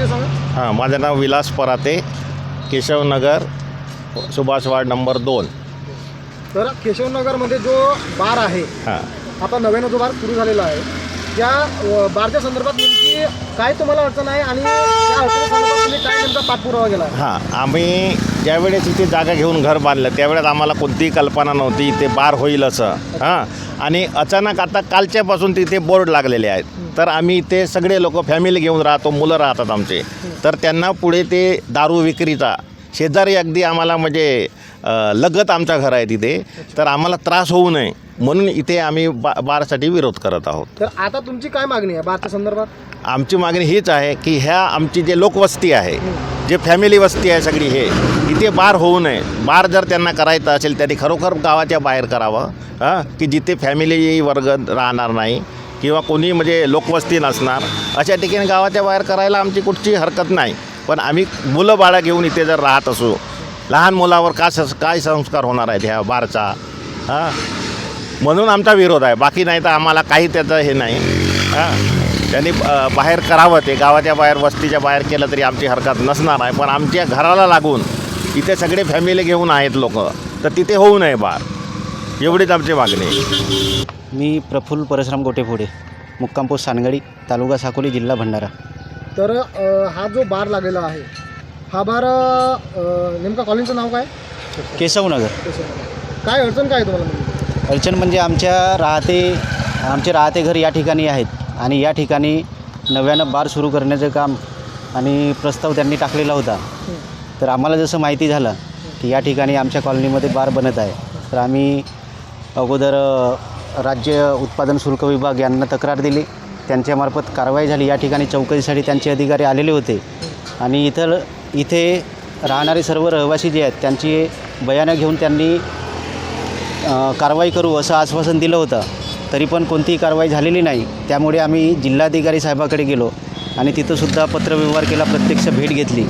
परिचय सांगा हां माझं नाव विलास पराते केशवनगर सुभाष वार्ड नंबर दोन. तर केशवनगरमध्ये जो बार आहे हां. आता नव्यानं जो बार सुरू झालेला आहे त्या अ, बारच्या संदर्भात नेमकी काय तुम्हाला अडचण आहे? आणि त्या तुम्ही काय नेमका पाठपुरावा केला? हां आम्ही ज्यावेळेस इथे जागा घेऊन घर बांधलं त्यावेळेस आम्हाला कोणतीही कल्पना नव्हती इथे बार होईल असं. हां आणि अचानक आता कालच्यापासून तिथे बोर्ड लागलेले आहेत. तर आम्ही इथे सगळे लोक फॅमिली घेऊन राहतो मुलं राहतात आमचे. तर त्यांना पुढे ते दारू विक्रीचा शेजारी अगदी आम्हाला म्हणजे लगत आमचं घर आहे तिथे. तर आम्हाला त्रास होऊ नये. म्हणून इथे आम्ही बा बारसाठी विरोध करत आहोत. तर आता तुमची काय मागणी आहे बारच्या संदर्भात? आमची मागणी हीच आहे की ह्या आमची जे लोकवस्ती आहे जे फॅमिली वस्ती आहे सगळी हे इथे बार होऊ नये. बार जर त्यांना करायचं असेल त्यांनी खरोखर गावाच्या बाहेर करावं हां? की जिथे फॅमिली वर्ग राहणार नाही किंवा कोणी म्हणजे लोकवस्ती नसणार अशा ठिकाणी गावाच्या बाहेर करायला आमची कुठची हरकत नाही. पण आम्ही मुलं बाळा घेऊन इथे जर राहत असू लहान मुलावर का काय संस्कार होणार आहेत ह्या बारचा हां? म्हणून आमचा विरोध आहे. बाकी नाही तर आम्हाला काही त्याचं हे नाही. हां. त्यांनी बाहेर करावं ते. गावाच्या बाहेर वस्तीच्या बाहेर केलं तरी आमची हरकत नसणार आहे. पण आमच्या घराला लागून इथे सगळे फॅमिली घेऊन आहेत लोक. तर तिथे होऊ नये बार एवढीच आमची मागणी आहे. मी प्रफुल्ल परशुराम गोटेफोडे मुक्काम पोस्ट सानगडी तालुका साकोली जिल्हा भंडारा. तर हा जो बार लागलेला आहे हा बार नेमका कॉलेजचं नाव काय? केशवनगर. केशवनगर. काय अडचण काय आहे तुम्हाला? अडचण म्हणजे आमच्या राहते आमचे राहते घर या ठिकाणी आहेत आणि या ठिकाणी नव्यानं बार सुरू करण्याचं काम आणि प्रस्ताव त्यांनी टाकलेला होता. तर आम्हाला जसं माहिती झालं की या ठिकाणी आमच्या कॉलनीमध्ये बार बनत आहे. तर आम्ही अगोदर राज्य उत्पादन शुल्क विभाग यांना तक्रार दिली. त्यांच्यामार्फत कारवाई झाली. या ठिकाणी चौकशीसाठी त्यांचे अधिकारी आलेले होते. आणि इथं इथे राहणारे सर्व रहिवासी जे आहेत त्यांची बयानं घेऊन त्यांनी कारवाई करू असं आश्वासन दिलं होतं. तरी पण कोणतीही कारवाई झालेली नाही. त्यामुळे आम्ही जिल्हाधिकारी साहेबाकडे गेलो आणि तिथंसुद्धा पत्रव्यवहार केला प्रत्यक्ष भेट घेतली.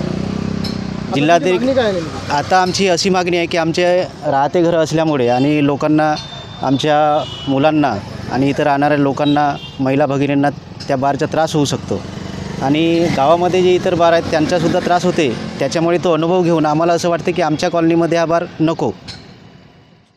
जिल्हाधिकारी आता आमची अशी मागणी आहे की आमचे राहते घरं असल्यामुळे आणि लोकांना आमच्या मुलांना आणि इथं राहणाऱ्या लोकांना महिला भगिनींना त्या बारचा त्रास होऊ शकतो. आणि गावामध्ये जे इतर बार आहेत त्यांचासुद्धा त्रास होते. त्याच्यामुळे तो अनुभव घेऊन आम्हाला असं वाटतं की आमच्या कॉलनीमध्ये हा बार नको.